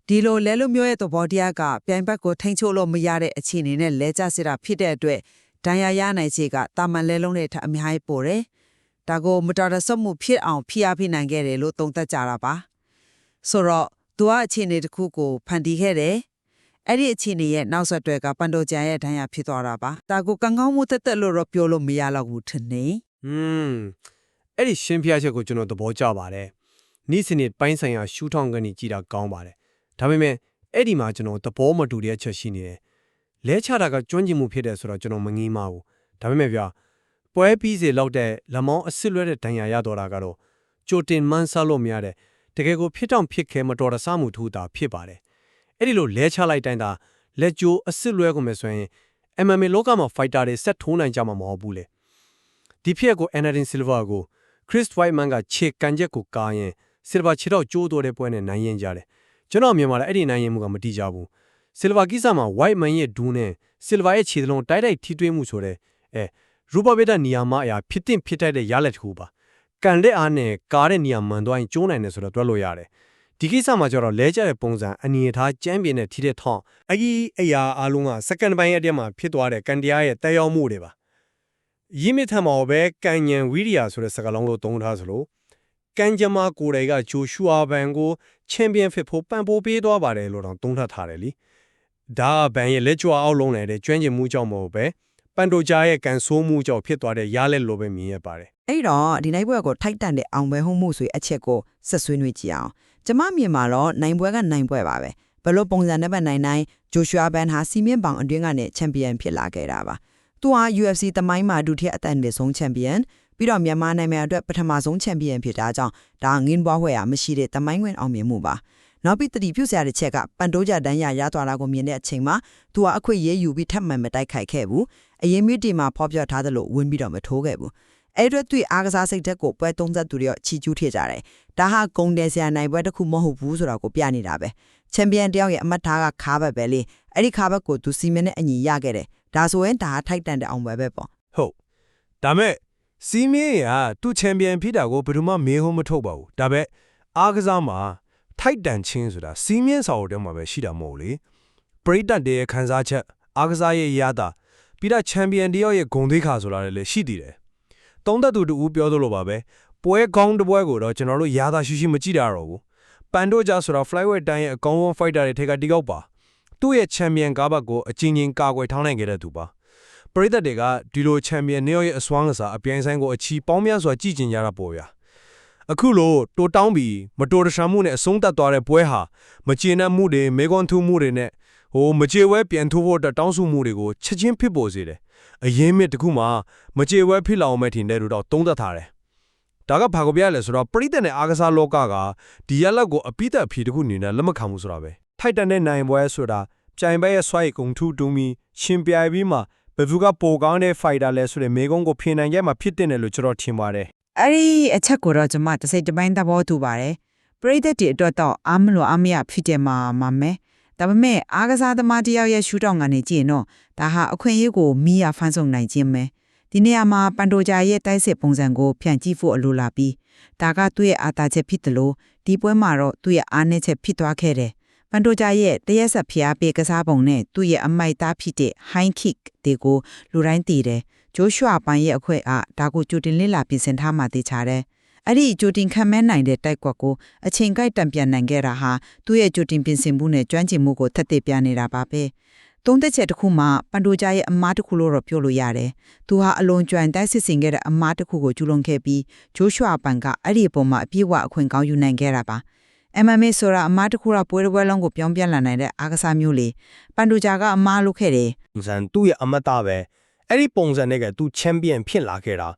ဒီလိုလဲလို့မျိုးရဲ့သဘောတရားကပြိုင်ဘက်ကိုထိန်းချုပ်လို့မရတဲ့အခြေအနေနဲ့လဲချစစ်တာဖြစ်တဲ့အတွက်ဒဏ်ရာရနိုင်ခြေကတာမန်လဲလုံးနဲ့ထပ်အများကြီးပိုတယ်ဒါကိုမတော်တဆမှုဖြစ်အောင်ဖိအားဖိနိုင်ခဲ့တယ်လို့သုံးသပ်ကြတာပါဆိုတော့သူကအခြေအနေတစ်ခုကိုဖန်တီးခဲ့တယ်အဲ့ဒီအခြေအနေရဲ့နောက်ဆက်တွဲကပန်တိုဂျန်ရဲ့ဒဏ်ရာဖြစ်သွားတာပါ။ဒါကိုကံကောင်းမှုတက်တက်လို့တော့ပြောလို့မရတော့ဘူးထင်နေ ဟွန်းအဲ့ဒီရှင်းပြချက်ကိုကျွန်တော်သဘောကျပါတယ်နီးစနစ်ပိုင်းဆိုင်ရာရှူထောင်ကနေကြည်တာကောင်းပါတယ်ဒါပေမဲ့အဲ့ဒီမှာကျွန်တော်သဘောမတူတဲ့အချက်ရှိနေတယ်လဲချတာကကျွမ်းကျင်မှုဖြစ်တယ်ဆိုတော့ကျွန်တော်မငီးမဘူးဒါပေမဲ့ဗျာပွဲပြီးစေလောက်တဲ့လမောင်းအစ်စ်လွဲတဲ့ဒဏ်ရာရတော့တာကတော့ကြိုတင်မှန်းဆလို့မရတဲ့တကယ်ကိုဖြစ်တောင်ဖြစ်ခဲမတော်တဆမှုထူတာဖြစ်ပါတယ်အဲ့ဒီလိုလဲချလိုက်တိုင်းသာလက်ကျိုးအစ်စ်လွဲကုန်မယ်ဆိုရင် MMA လောကမှာ fighter တွေဆက်ထိုးနိုင်ကြမှာမဟုတ်ဘူးလေ ဒီဖြစ်ကို Anderson Silva ကို Chris Weidman ကခြေကန်ချက်ကိုကာရင် Silva ခြေတော့ကျိုးတော်တဲ့ပွဲနဲ့နိုင်ရင်ကြတယ်ကျွန်တော်မြန်မာလည်းအဲ့ဒီနိုင်ရင်မှုကမတိကြဘူး Silva ကိစ္စမှာ Weidman ရဲ့ဒူးနဲ့ Silva ရဲ့ခြေသလုံးတိုက်တိုက်ထိတွေ့မှုဆိုတဲ့အဲရူပါဗေဒနီယာမအရာဖြစ်တင်ဖြစ်တိုက်တဲ့ရလက်တစ်ခုပါကန်တဲ့အားနဲ့ကားတဲ့နီယာမှန်သွားရင်ကျိုးနိုင်တယ်ဆိုတော့တွက်လို့ရတယ်ဒီကိစ္စမှာကျတော့လဲကျတဲ့ပုံစံအနေအထားကျမ်းပြင်းတဲ့ထိတဲ့ထောင်းအကြီးအရာအလုံးကစက္ကန့်ပိုင်းအတည်းမှာဖြစ်သွားတဲ့ကန်တရားရဲ့တဲရောက်မှုတွေပါ ရင်းမြစ်ထံမှာပဲကန်ညံဝီရီယာဆိုတဲ့စကားလုံးလို့သုံးထားသလိုကန်ဂျမာကိုယ်တိုင်ကဂျိုရှူအာဘန်ကိုချန်ပီယံဖြစ်ဖို့ပံ့ပိုးပေးသွားပါတယ်လို့တော့သုံးထားထားတယ်လीဒါကဘန်ရဲ့လက်ကျွအောက်လုံးနေတဲ့ကျွမ်းကျင်မှုကြောင့်မဟုတ်ပဲပန်တိုဂျာရဲ့ကန်ဆိုးမှုကြောင့်ဖြစ်သွားတဲ့ရလက်လိုပဲမြင်ရပါတယ်။အဲ့တော့ဒီနိုင်ပွဲကိုထိုက်တန်တဲ့အောင်ပွဲဟုံးမှုဆိုအချက်ကိုဆက်ဆွေးနွေးကြည့်အောင်။ကျမမြင်မှာတော့နိုင်ပွဲကနိုင်ပွဲပါပဲ။ဘယ်လိုပုံစံနဲ့ပဲနိုင်နိုင်ဂျိုရှူအာဘန်ဟာစီမင်းပေါင်အတွင်းကနေချန်ပီယံဖြစ်လာခဲ့တာပါ။ သူဟာ UFC သမိုင်းမှာဒုတိယအတန်နဲ့ဆုံးချန်ပီယံပြီးတော့မြန်မာနိုင်ငံအတွက်ပထမဆုံးချန်ပီယံဖြစ်တာကြောင့်ဒါငင်းပွားဝဲရမရှိတဲ့သမိုင်းဝင်အောင်မြင်မှုပါ။နောက်ပြီးတတိပြုစရာတစ်ချက်ကပန်တိုးကြတန်းရရသွားတာကိုမြင်တဲ့အချိန်မှာသူဟာအခွင့်ရေးယူပြီးထပ်မံမတိုက်ခိုက်ခဲ့ဘူး။အရင်မြစ်တီမှာဖော်ပြထားသလိုဝင်ပြီးတော့မထိုးခဲ့ဘူး။အဲ့အတွက်သူ့အားကစားစိတ်ဓာတ်ကိုပွဲသုံးသက်သူတွေချီကျူးထည့်ကြတယ်။ဒါဟာဂုံတယ်စရာနိုင်ပွဲတစ်ခုမဟုတ်ဘူးဆိုတာကိုပြနေတာပဲချန်ပီယံတယောက်ရဲ့အမတ်ထားကခါဘက်ပဲလေအဲ့ဒီခါဘက်ကိုသူစီမင်းနဲ့အညီရခဲ့တယ် ဒါဆိုရင်ဒါဟာထိုက်တန်တဲ့အောင်ပွဲပဲပေါ့ဟုတ်ဒါမဲ့စီမင်းကသူ့ချန်ပီယံဖြစ်တာကိုဘယ်သူမှမေးဖို့မထုတ်ပါဘူးဒါပေမဲ့အားကစားမှာထိုက်တန်ချင်းဆိုတာစီမင်းစာအုပ်ထဲမှာပဲရှိတာမဟုတ်လေပရိသတ်တွေရဲ့ခံစားချက်အားကစားရဲ့ရတာပြီးတော့ချန်ပီယံတယောက်ရဲ့ဂုဏ်သိက္ခာဆိုတာလည်းရှိတည်တယ်သုံးသက်သူတူဦးပြောသလိုပါပဲပွဲကောင်းတစ်ပွဲကိုတော့ကျွန်တော်တို့ရတာရှိရှိမကြည့်တာတော့ဘူးပန်တို့ကြဆိုတာ flyweight တိုင်းရဲ့အကောင်းဆုံး fighter တွေထဲကတစ်ယောက်ပါ သူ့ရဲ့ချန်ပီယံကားဘက်ကိုအချင်းချင်းကာကွယ်ထောင်းနိုင်ခဲ့တဲ့သူပါပရိသတ်တွေကဒီလိုချန်ပီယံနေရောရဲ့အစွမ်းကစားအပြိုင်ဆိုင်ကိုအချီပေါင်းများစွာကြည့်ကျင်ကြတာပေါ့ဗျာအခုလိုတိုးတောင်းပြီးမတော်တဆမှုနဲ့အဆုံးသတ်သွားတဲ့ပွဲဟာမကျေနပ်မှုတွေမေကွန်ထူမှုတွေနဲ့ဟိုမကျေဝဲပြန်ထိုးဖို့အတွက်တောင်းဆိုမှုတွေကိုချက်ချင်းဖြစ်ပေါ်စေတယ်အရင်မြစ်တစ်ခုမှာမကျေဝဲဖြစ်လာအောင်မဲ့ထင်တဲ့လူတော့သုံးသပ်ထားတယ်ဒါကဘာကိုပြရလဲဆိုတော့ပရိသတ်နဲ့အားကစားလောကကဒီရက်လက်ကိုအပိသက်အဖြေတစ်ခုအနေနဲ့လက်မခံဘူးဆိုတာပဲ ထိုက်တန်တဲ့နိုင်ပွဲဆိုတာပြိုင်ပွဲရဲ့ဆွဲကုံထူးတူးမီရှင်ပြိုင်ပြီးမှဘယ်သူကပိုကောင်းတဲ့ fighter လဲဆိုတဲ့မေကုန်းကိုဖြေနိုင်ခဲ့မှာဖြစ်တဲ့လို့ကျွန်တော်ထင်ပါတယ်အဲ့ဒီအချက်ကိုတော့ကျွန်မတစ်စိတ်တစ်ပိုင်းသဘောတူပါတယ်ပရိသတ်တွေအတွက်တော့အားမလို့အားမရဖြစ်တယ်မှာမှာမယ်ဒါပေမဲ့အားကစားသမားတစ်ယောက်ရဲ့ရှူတောင်းကနေကြည့်ရင်တော့ဒါဟာအခွင့်အရေးကိုမီးရဖန်ဆုံနိုင်ခြင်းပဲဒီနေရာမှာပန်တိုဂျာရဲ့တိုက်စစ်ပုံစံကိုဖြန့်ကြည့်ဖို့အလိုလာပြီးဒါကသူ့ရဲ့အာသာချက်ဖြစ်တယ်လို့ဒီပွဲမှာတော့သူ့ရဲ့အားနည်းချက်ဖြစ်သွားခဲ့တယ် ပန်တိုဂျာရဲ့တရက်ဆက်ဖျားပေးကစားပုံနဲ့သူ့ရဲ့အမိုက်သားဖြစ်တဲ့ high kick တွေကိုလူတိုင်းသိတယ်ဂျိုးရှွာပန်ရဲ့အခွင့်အားဒါကိုကြိုတင်လစ်လာပြင်ဆင်ထားမှသိချတယ်အဲ့ဒီကြိုတင်ခံမဲနိုင်တဲ့တိုက်ကွက်ကိုအချိန်ကိုက်တံပြန်နိုင်ခဲ့တာဟာသူ့ရဲ့ကြိုတင်ပြင်ဆင်မှုနဲ့ကျွမ်းကျင်မှုကိုထပ်သေးပြနေတာပါပဲသုံးသက်ချက်တစ်ခုမှပန်တိုဂျာရဲ့အမားတစ်ခုလို့တော့ပြောလို့ရတယ်။သူဟာအလွန်ကြွံတိုက်စစ်စင်ခဲ့တဲ့အမားတစ်ခုကိုကျူးလွန်ခဲ့ပြီးဂျိုးရှွာပန်ကအဲ့ဒီအပေါ်မှာအပြည့်အဝအခွင့်ကောင်းယူနိုင်ခဲ့တာပါ။ MMA ဆိုတာအမားတစ်ခုကပွဲတစ်ပွဲလုံးကိုပြောင်းပြန်လာနိုင်တဲ့အားကစားမျိုးလေပန်တိုဂျာကအမားလုပ်ခဲ့တယ်ပုံစံသူ့ရဲ့အမတ်သားပဲအဲ့ဒီပုံစံနဲ့ကသူချန်ပီယံဖြစ်လာခဲ့တာ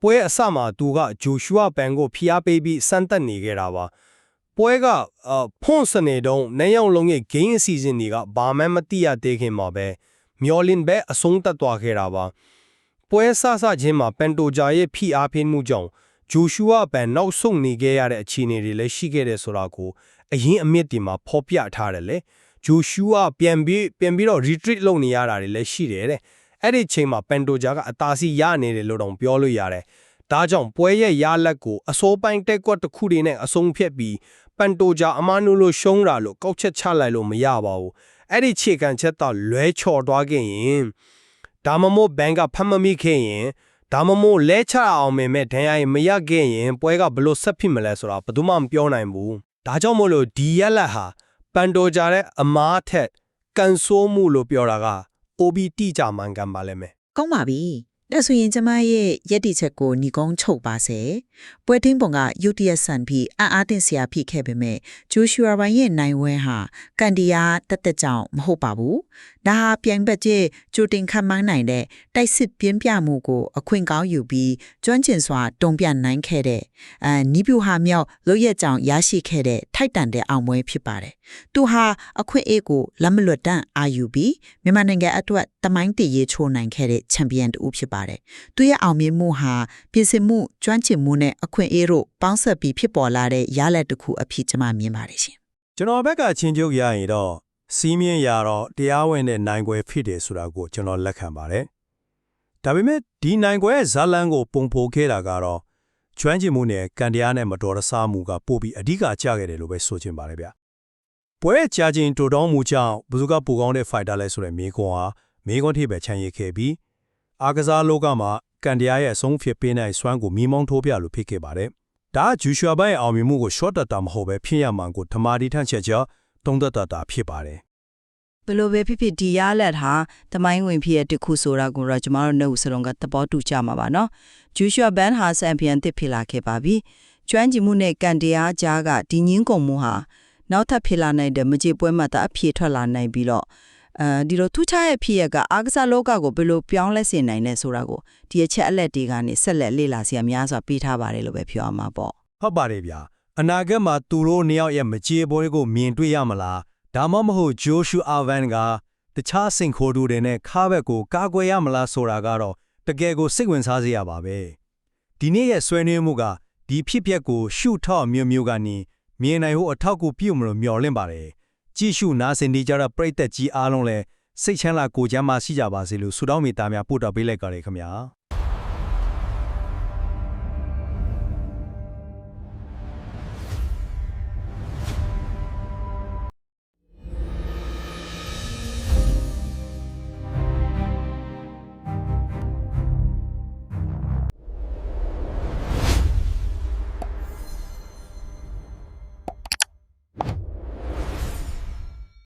ပွဲအစမှာသူကဂျိုရှူအာပန်ကိုဖိအားပေးပြီးစမ်းသပ်နေခဲ့တာပါပွဲကအာဖွန်စနေတုံးနိုင်အောင်လုံးရဲ့ game အစီအစဉ်တွေကဘာမှမသိရသေးခင်မှာပဲမျောလင်းပဲအဆုံးသတ်သွားခဲ့တာပါပွဲဆဆချင်းမှာပန်တိုဂျာရဲ့ဖိအားပေးမှုကြောင့် ဂျိုရှူအာပန်နောက်ဆုံးနေခဲ့ရတဲ့အခြေအနေတွေလည်းရှိခဲ့တယ်ဆိုတာကိုအရင်အမြင့်တင်မှာဖော်ပြထားတယ်လေဂျိုရှူအာပြန်ပြီးပြန်ပြီးတော့ retreat လုပ်နေရတာတွေလည်းရှိတယ်တဲ့အဲ့ဒီချိန်မှာပန်တိုဂျာကအသာစီရနေတယ်လို့တော့ပြောလို့ရတယ်ဒါကြောင့်ပွဲရဲ့ရလက်ကိုအစိုးပိုင်းတက်ကွက်တစ်ခုတွေနဲ့အဆုံးဖြတ်ပြီးပန်တိုဂျာအမနုလို့ရှုံးတာလို့ကောက်ချက်ချလိုက်လို့မရပါဘူးအဲ့ဒီခြေကန်ချက်တော့လွဲချော်သွားခဲ့ရင်ဒါမှမဟုတ်ဘန်ကဖမ်းမမိခဲ့ရင် ဒါမှမဟုတ်လဲချအောင်မယ်မဲ့ဒဏ်ရာရင်မရခဲ့ရင်ပွဲကဘလို့ဆက်ဖြစ်မလဲဆိုတာဘယ်သူမှမပြောနိုင်ဘူးဒါကြောင့်မို့လို့ဒီရက်လက်ဟာပန်တိုဂျာရဲ့အမားထက်ကန်ဆိုးမှုလို့ပြောတာက OB တိကြမှန်ကန်ပါလိမ့်မယ်ကောင်းပါပြီ ဒါဆိုရင်ကျမရဲ့ယက်တီချက်ကိုညီကုန်းချုပ်ပါစေပွဲထင်းပုံကယုတ်တရက်ဆန်ပြီးအံ့အားတင်စရာဖြစ်ခဲ့ပေမဲ့ဂျိုရှူအာဘိုင်ရဲ့နိုင်ဝဲဟာကန်တီယာတက်တက်ကြောင်မဟုတ်ပါဘူးဒါဟာပြိုင်ဘက်ကျကြိုတင်ခံမှန်းနိုင်တဲ့တိုက်စစ်ပြင်းပြမှုကိုအခွင့်ကောင်းယူပြီးကျွမ်းကျင်စွာတုံ့ပြန်နိုင်ခဲ့တဲ့အဲနီးပြူဟာမြောက်လွတ်ရက်ကြောင်ရရှိခဲ့တဲ့ထိုက်တန်တဲ့အောင်ပွဲဖြစ်ပါတယ် သူဟာအခွင့်အရေးကိုလက်မလွတ်တန့်အာယူပြီးမြန်မာနိုင်ငံအတွက်တမိုင်းတည်ရေးချိုးနိုင်ခဲ့တဲ့ချန်ပီယံတူဖြစ်ပါတယ်။သူရဲ့အောင်မြင်မှုဟာပြင်ဆင်မှုကျွမ်းကျင်မှုနဲ့အခွင့်အရေးတို့ပေါင်းစပ်ပြီးဖြစ်ပေါ်လာတဲ့ရလဒ်တစ်ခုအဖြစ်ကျွန်မမြင်ပါတယ်ရှင်ကျွန်တော်ဘက်ကချင်းကျုပ်ရရင်တော့စီးမြင့်ရတော့တရားဝင်တဲ့နိုင်ကွယ်ဖြစ်တယ်ဆိုတာကိုကျွန်တော်လက်ခံပါတယ်။ဒါပေမဲ့ဒီနိုင်ကွယ်ရဲ့ဇာလန်ကိုပုံဖော်ခဲ့တာကတော့ကျွမ်းကျင်မှုနဲ့ကံတရားနဲ့မတော်တဆမှုကပို့ပြီးအဓိကကျခဲ့တယ်လို့ပဲဆိုချင်ပါတယ်ဗျ။ ပွဲကြာချင်းတိုတောင်းမှုကြောင့်ဘယ်သူကပိုကောင်းတဲ့ fighter လဲဆိုတဲ့မေခွန်ဟာမေခွန်ထိပဲခြံရည်ခဲ့ပြီးအားကစားလောကမှာကံတရားရဲ့အဆုံးဖြစ်ပေးနိုင်စွမ်းကိုမိမောင်းထိုးပြလို့ဖြစ်ခဲ့ပါတယ်။ဒါကဂျူရှွာဘိုင်အောင်မြင်မှုကို short တာမဟုတ်ပဲဖြစ်ရမှန်ကိုဓမ္မဒီထန့်ချက်ကြောတုံးသက်တာဖြစ်ပါတယ်။ဘယ်လိုပဲဖြစ်ဖြစ်ဒီရလက်ဟာတမိုင်းဝင်ဖြစ်တဲ့တစ်ခုဆိုတာကိုတော့ကျမတို့နှုတ်စလုံးကသဘောတူကြမှာပါနော်ဂျူရှွာဘန်ဟာဆန်ပီယံတစ်ဖြစ်လာခဲ့ပါပြီကျွမ်းကျင်မှုနဲ့ကန်တရားကြားကဒီငင်းကုန်မှုဟာ နောက်ထပ်ဖြစ်လာနိုင်တဲ့မကြေပွဲမှာတအဖြေထွက်လာနိုင်ပြီးတော့အဲဒီလိုထူးခြားရဲ့ဖြစ်ရကအာကစားလောကကိုဘယ်လိုပြောင်းလဲစေနိုင်လဲဆိုတာကိုဒီအချက်အလက်တွေကနေဆက်လက်လေ့လာစရာများစွာပေးထားပါတယ်လို့ပဲပြောရမှာပေါ့ဟုတ်ပါတယ်ဗျာအနာဂတ်မှာသူတို့နှစ်ယောက်ရဲ့မကြေပွဲကိုမြင်တွေ့ရမလားဒါမှမဟုတ်ဂျိုရှူအာဗန်ကတခြားစင်ခိုးတူတွေနဲ့ခါဘက်ကိုကာကွယ်ရမလားဆိုတာကတော့တကယ်ကိုစိတ်ဝင်စားစရာပါပဲဒီနေ့ရဲ့ဆွေးနွေးမှုကဒီဖြစ်ပျက်ကိုရှုထော့မျိုးမျိုးကနေ မြင်နိုင်ဖို့အထောက်အကူပြုမလို့မျှော်လင့်ပါတယ်ကြည့်ရှုနားဆင်နေကြတဲ့ပရိသတ်ကြီးအားလုံးလည်းစိတ်ချမ်းသာကိုယ်ချမ်းသာရှိကြပါစေလို့ဆုတောင်းမေတ္တာများပို့တော်ပေးလိုက်ကြရခင်ဗျာ